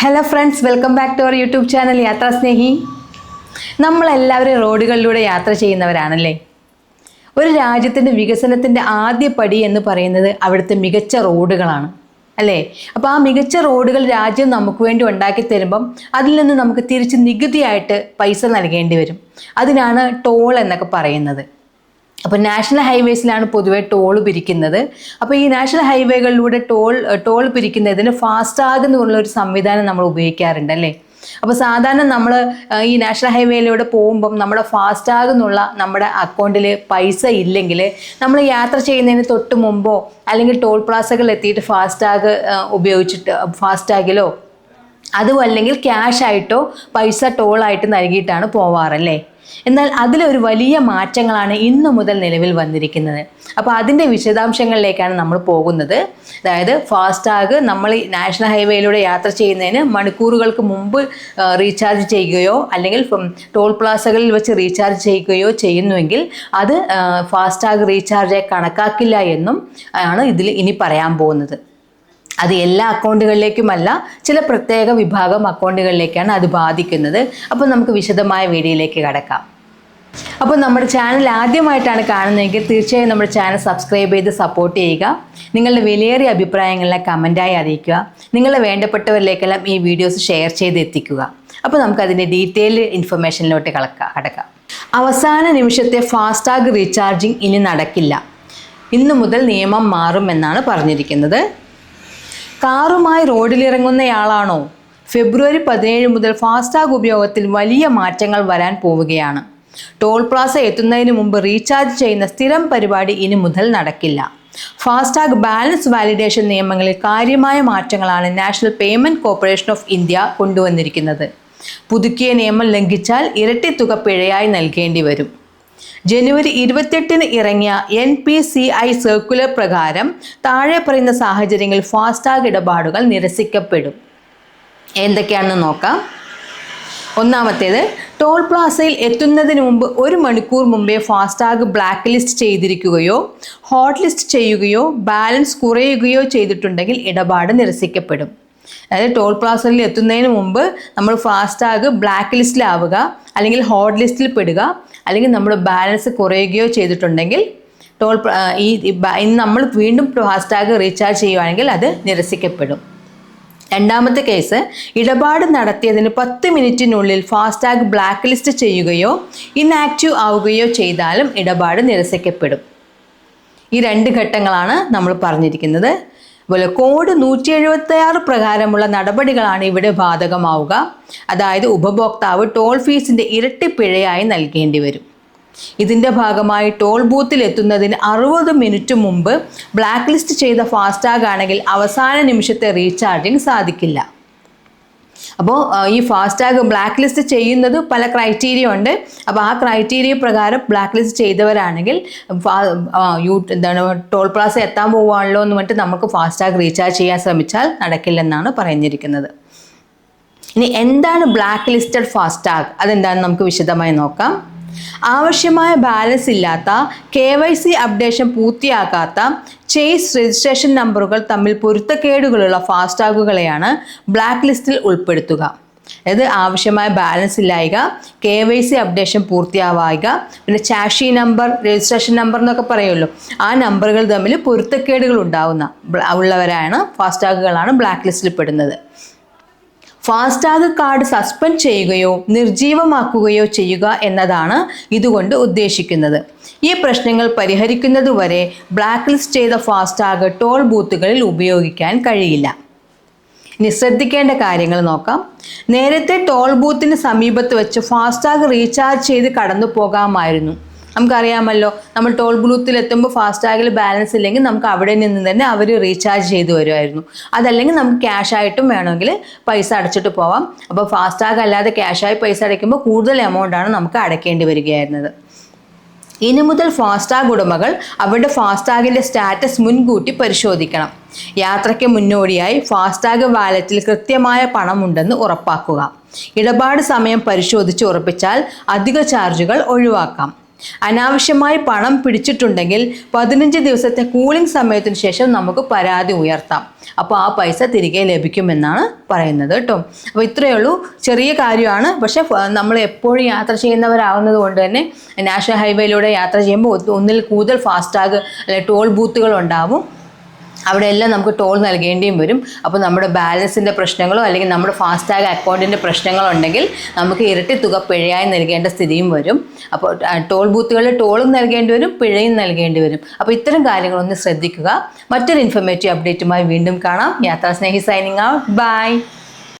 Hello friends welcome back to our YouTube channel Yathra Snehi നമ്മളെല്ലാവരും റോഡുകളിലൂടെ യാത്ര ചെയ്യുന്നവരാണല്ലേ? ഒരു രാജ്യത്തിന്റെ വികസനത്തിന്റെ ആദ്യ പടി എന്ന് പറയുന്നത് അവിടുത്തെ മികച്ച റോഡുകളാണ് അല്ലേ? അപ്പോൾ ആ മികച്ച റോഡുകൾ രാജ്യം നമുക്ക് വേണ്ടി ഉണ്ടാക്കി തരുമ്പം അതിൽ നിന്ന് നമുക്ക് തിരിച്ച് നികുതിയായിട്ട് പൈസ നൽകേണ്ടി വരും. അതിനാണ് ടോൾ എന്നൊക്കെ പറയുന്നത്. അപ്പോൾ നാഷണൽ ഹൈവേസിലാണ് പൊതുവെ ടോൾ പിരിക്കുന്നത്. അപ്പോൾ ഈ നാഷണൽ ഹൈവേകളിലൂടെ ടോൾ ടോൾ പിരിക്കുന്നതിന് ഫാസ്ടാഗ് എന്നുള്ള ഒരു സംവിധാനം നമ്മൾ ഉപയോഗിക്കാറുണ്ട് അല്ലേ? അപ്പോൾ സാധാരണ നമ്മൾ ഈ നാഷണൽ ഹൈവേയിലൂടെ പോകുമ്പം നമ്മുടെ ഫാസ്ടാഗ് എന്നുള്ള നമ്മുടെ അക്കൗണ്ടിൽ പൈസ ഇല്ലെങ്കിൽ നമ്മൾ യാത്ര ചെയ്യുന്നതിന് തൊട്ട് മുമ്പോ അല്ലെങ്കിൽ ടോൾ പ്ലാസകളിൽ എത്തിയിട്ട് ഫാസ്ടാഗ് ഉപയോഗിച്ചിട്ട് ഫാസ്ടാഗിലോ അതും അല്ലെങ്കിൽ ക്യാഷ് ആയിട്ടോ പൈസ ടോളായിട്ട് നൽകിയിട്ടാണ് പോവാറല്ലേ? എന്നാൽ അതിലൊരു വലിയ മാറ്റങ്ങളാണ് ഇന്നു മുതൽ നിലവിൽ വന്നിരിക്കുന്നത്. അപ്പോൾ അതിന്റെ വിശദാംശങ്ങളിലേക്കാണ് നമ്മൾ പോകുന്നത്. അതായത് ഫാസ്ടാഗ് നമ്മൾ നാഷണൽ ഹൈവേയിലൂടെ യാത്ര ചെയ്യുന്നതിന് മണിക്കൂറുകൾക്ക് മുമ്പ് റീചാർജ് ചെയ്യുകയോ അല്ലെങ്കിൽ ടോൾ പ്ലാസകളിൽ വെച്ച് റീചാർജ് ചെയ്യുകയോ ചെയ്യുന്നുവെങ്കിൽ അത് ഫാസ്റ്റാഗ് റീചാർജായി കണക്കാക്കില്ല എന്നും ആണ് ഇതിൽ ഇനി പറയാൻ പോകുന്നത്. അത് എല്ലാ അക്കൗണ്ടുകളിലേക്കുമല്ല ചില പ്രത്യേക വിഭാഗം അക്കൗണ്ടുകളിലേക്കാണ് അത് ബാധിക്കുന്നത്. അപ്പോൾ നമുക്ക് വിശദമായ വീഡിയോയിലേക്ക് കടക്കാം. അപ്പോൾ നമ്മുടെ ചാനൽ ആദ്യമായിട്ടാണ് കാണുന്നതെങ്കിൽ തീർച്ചയായും നമ്മുടെ ചാനൽ സബ്സ്ക്രൈബ് ചെയ്ത് സപ്പോർട്ട് ചെയ്യുക. നിങ്ങളുടെ വിലയേറിയ അഭിപ്രായങ്ങളെ കമന്റായി അറിയിക്കുക. നിങ്ങളെ വേണ്ടപ്പെട്ടവരിലേക്കെല്ലാം ഈ വീഡിയോസ് ഷെയർ ചെയ്ത് എത്തിക്കുക. അപ്പോൾ നമുക്ക് അതിന്റെ ഡീറ്റെയിൽ ഇൻഫർമേഷനിലോട്ട് കളക്കാം കടക്കാം. അവസാന നിമിഷത്തെ ഫാസ്ടാഗ് റീചാർജിങ് ഇനി നടക്കില്ല. ഇന്നു മുതൽ നിയമം മാറുമെന്നാണ് പറഞ്ഞിരിക്കുന്നത്. കാറുമായി റോഡിലിറങ്ങുന്നയാളാണോ? ഫെബ്രുവരി പതിനേഴ് മുതൽ ഫാസ്ടാഗ് ഉപയോഗത്തിൽ വലിയ മാറ്റങ്ങൾ വരാൻ പോവുകയാണ്. ടോൾ പ്ലാസ എത്തുന്നതിന് മുമ്പ് റീചാർജ് ചെയ്യുന്ന സ്ഥിരം പരിപാടി ഇനി മുതൽ നടക്കില്ല. ഫാസ്ടാഗ് ബാലൻസ് വാലിഡേഷൻ നിയമങ്ങളിൽ കാര്യമായ മാറ്റങ്ങളാണ് national payment corporation of India കൊണ്ടുവന്നിരിക്കുന്നത്. പുതുക്കിയ നിയമം ലംഘിച്ചാൽ ഇരട്ടി തുക പിഴയായി നൽകേണ്ടി വരും ജനുവരി ഇരുപത്തെട്ടിന് ഇറങ്ങിയ N P C I circular പ്രകാരം താഴെ പറയുന്ന സാഹചര്യങ്ങളിൽ ഫാസ്ടാഗ് ഇടപാടുകൾ നിരസിക്കപ്പെടും. എന്തൊക്കെയാണെന്ന് നോക്കാം. ഒന്നാമത്തേത് ടോൾ പ്ലാസയിൽ എത്തുന്നതിന് മുമ്പ് ഒരു മണിക്കൂർ മുമ്പേ ഫാസ്ടാഗ് ബ്ലാക്ക് ലിസ്റ്റ് ചെയ്തിരിക്കുകയോ ഹോട്ട് ലിസ്റ്റ് ചെയ്യുകയോ ബാലൻസ് കുറയുകയോ ചെയ്തിട്ടുണ്ടെങ്കിൽ ഇടപാട് നിരസിക്കപ്പെടും. അതായത് ടോൾ പ്ലാസറിൽ എത്തുന്നതിന് മുമ്പ് നമ്മൾ ഫാസ്ടാഗ് ബ്ലാക്ക് ലിസ്റ്റിലാവുക അല്ലെങ്കിൽ ഹോട്ട് ലിസ്റ്റിൽ പെടുക അല്ലെങ്കിൽ നമ്മുടെ ബാലൻസ് കുറയുകയോ ചെയ്തിട്ടുണ്ടെങ്കിൽ ടോൾ ഈ നമ്മൾ വീണ്ടും ഫാസ്ടാഗ് റീചാർജ് ചെയ്യുവാണെങ്കിൽ അത് നിരസിക്കപ്പെടും. രണ്ടാമത്തെ കേസ് ഇടപാട് നടത്തിയതിന് പത്ത് മിനിറ്റിനുള്ളിൽ ഫാസ്ടാഗ് ബ്ലാക്ക് ലിസ്റ്റ് ചെയ്യുകയോ ഇൻആക്റ്റീവ് ആവുകയോ ചെയ്താലും ഇടപാട് നിരസിക്കപ്പെടും. ഈ രണ്ട് ഘട്ടങ്ങളാണ് നമ്മൾ പറഞ്ഞിരിക്കുന്നത്. അതുപോലെ കോഡ് നൂറ്റി എഴുപത്തി ആറ് പ്രകാരമുള്ള നടപടികളാണ് ഇവിടെ ബാധകമാവുക. അതായത് ഉപഭോക്താവ് ടോൾ ഫീസിന്റെ ഇരട്ടി പിഴയായി നൽകേണ്ടി വരും. ഇതിന്റെ ഭാഗമായി ടോൾ ബൂത്തിൽ എത്തുന്നതിന് അറുപത് മിനിറ്റ് മുമ്പ് ബ്ലാക്ക് ലിസ്റ്റ് ചെയ്ത ഫാസ്ടാഗ് ആണെങ്കിൽ അവസാന നിമിഷത്തെ റീചാർജിങ് സാധിക്കില്ല. അപ്പോൾ ഈ ഫാസ്ടാഗ് ബ്ലാക്ക് ലിസ്റ്റ് ചെയ്യുന്നത് പല ക്രൈറ്റീരിയ ഉണ്ട്. അപ്പോൾ ആ ക്രൈറ്റീരിയ പ്രകാരം ബ്ലാക്ക് ലിസ്റ്റ് ചെയ്തവരാണെങ്കിൽ യൂ എന്താണ് ടോൾ പ്ലാസ എത്താൻ പോവുകയാണല്ലോ എന്ന് പറഞ്ഞിട്ട് നമുക്ക് ഫാസ്ടാഗ് റീചാർജ് ചെയ്യാൻ ശ്രമിച്ചാൽ നടക്കില്ലെന്നാണ് പറഞ്ഞിരിക്കുന്നത്. ഇനി എന്താണ് ബ്ലാക്ക് ലിസ്റ്റഡ് ഫാസ്ടാഗ് അതെന്താണെന്ന് നമുക്ക് വിശദമായി നോക്കാം. ആവശ്യമായ ബാലൻസ് ഇല്ലാത്ത കെ വൈ സി അപ്ഡേഷൻ പൂർത്തിയാക്കാത്ത ചേസ് രജിസ്ട്രേഷൻ നമ്പറുകൾ തമ്മിൽ പൊരുത്തക്കേടുകളുള്ള ഫാസ്ടാഗുകളെയാണ് ബ്ലാക്ക് ലിസ്റ്റിൽ ഉൾപ്പെടുത്തുക. അതായത് ആവശ്യമായ ബാലൻസ് ഇല്ലായിക കെ വൈ സി അപ്ഡേഷൻ പൂർത്തിയാവായിക പിന്നെ ചാഷി നമ്പർ രജിസ്ട്രേഷൻ നമ്പർ എന്നൊക്കെ പറയുമല്ലോ ആ നമ്പറുകൾ തമ്മിൽ പൊരുത്തക്കേടുകൾ ഉണ്ടാവുന്ന ഉള്ളവരാണ് ഫാസ്ടാഗുകളാണ് ബ്ലാക്ക് ലിസ്റ്റിൽ പെടുന്നത്. ഫാസ്ടാഗ് കാർഡ് സസ്പെൻഡ് ചെയ്യുകയോ നിർജീവമാക്കുകയോ ചെയ്യുക എന്നതാണ് ഇതുകൊണ്ട് ഉദ്ദേശിക്കുന്നത്. ഈ പ്രശ്നങ്ങൾ പരിഹരിക്കുന്നതുവരെ ബ്ലാക്ക് ലിസ്റ്റ് ചെയ്ത ഫാസ്ടാഗ് ടോൾ ബൂത്തുകളിൽ ഉപയോഗിക്കാൻ കഴിയില്ല. ഇനി ശ്രദ്ധിക്കേണ്ട കാര്യങ്ങൾ നോക്കാം. നേരത്തെ ടോൾ ബൂത്തിന് സമീപത്ത് വെച്ച് ഫാസ്ടാഗ് റീചാർജ് ചെയ്ത് കടന്നു പോകാമായിരുന്നു നമുക്കറിയാമല്ലോ നമ്മൾ ടോൾ ബ്ലൂത്തിൽ എത്തുമ്പോൾ ഫാസ്ടാഗിൽ ബാലൻസ് ഇല്ലെങ്കിൽ നമുക്ക് അവിടെ നിന്ന് തന്നെ അവർ റീചാർജ് ചെയ്തു വരുമായിരുന്നു. അതല്ലെങ്കിൽ നമുക്ക് ക്യാഷ് ആയിട്ടും വേണമെങ്കിൽ പൈസ അടച്ചിട്ട് പോവാം. അപ്പോൾ ഫാസ്ടാഗ് അല്ലാതെ ക്യാഷായി പൈസ അടയ്ക്കുമ്പോൾ കൂടുതൽ എമൗണ്ടാണ് നമുക്ക് അടയ്ക്കേണ്ടി വരികയായിരുന്നത്. ഇനി മുതൽ ഫാസ്ടാഗ് ഉടമകൾ അവരുടെ ഫാസ്ടാഗിന്റെ സ്റ്റാറ്റസ് മുൻകൂട്ടി പരിശോധിക്കണം. യാത്രയ്ക്ക് മുന്നോടിയായി ഫാസ്ടാഗ് വാലറ്റിൽ കൃത്യമായ പണമുണ്ടെന്ന് ഉറപ്പാക്കുക. ഇടപാട് സമയം പരിശോധിച്ച് ഉറപ്പിച്ചാൽ അധിക ചാർജുകൾ ഒഴിവാക്കാം. അനാവശ്യമായി പണം പിടിച്ചിട്ടുണ്ടെങ്കിൽ പതിനഞ്ച് ദിവസത്തെ കൂളിംഗ് സമയത്തിന് ശേഷം നമുക്ക് പരാതി ഉയർത്താം. അപ്പോൾ ആ പൈസ തിരികെ ലഭിക്കുമെന്നാണ് പറയുന്നത് കേട്ടോ. അപ്പോൾ ഇത്രയേ ഉള്ളൂ. ചെറിയ കാര്യമാണ്. പക്ഷേ നമ്മൾ എപ്പോഴും യാത്ര ചെയ്യുന്നവരാകുന്നത് കൊണ്ട് തന്നെ നാഷണൽ ഹൈവേയിലൂടെ യാത്ര ചെയ്യുമ്പോൾ ഒന്നിൽ കൂടുതൽ ഫാസ്ടാഗ് അല്ലെങ്കിൽ ടോൾ ബൂത്തുകൾ ഉണ്ടാവും. അവിടെ എല്ലാം നമുക്ക് ടോൾ നൽകേണ്ടിയും വരും. അപ്പോൾ നമ്മുടെ ബാലൻസിന്റെ പ്രശ്നങ്ങളോ അല്ലെങ്കിൽ നമ്മുടെ ഫാസ്ടാഗ് അക്കൗണ്ടിന്റെ പ്രശ്നങ്ങളോ ഉണ്ടെങ്കിൽ നമുക്ക് ഇരട്ടി തുക പിഴയായി നൽകേണ്ട സ്ഥിതിയും വരും. അപ്പോൾ ടോൾ ബൂത്തുകളിൽ ടോളും നൽകേണ്ടി വരും പിഴയും നൽകേണ്ടി വരും. അപ്പോൾ ഇത്തരം കാര്യങ്ങളൊന്ന് ശ്രദ്ധിക്കുക. മറ്റൊരു ഇൻഫർമേറ്റീവ് അപ്ഡേറ്റുമായി വീണ്ടും കാണാം. യാത്രാ സ്നേഹി സൈനിങ് ഔട്ട് ബൈ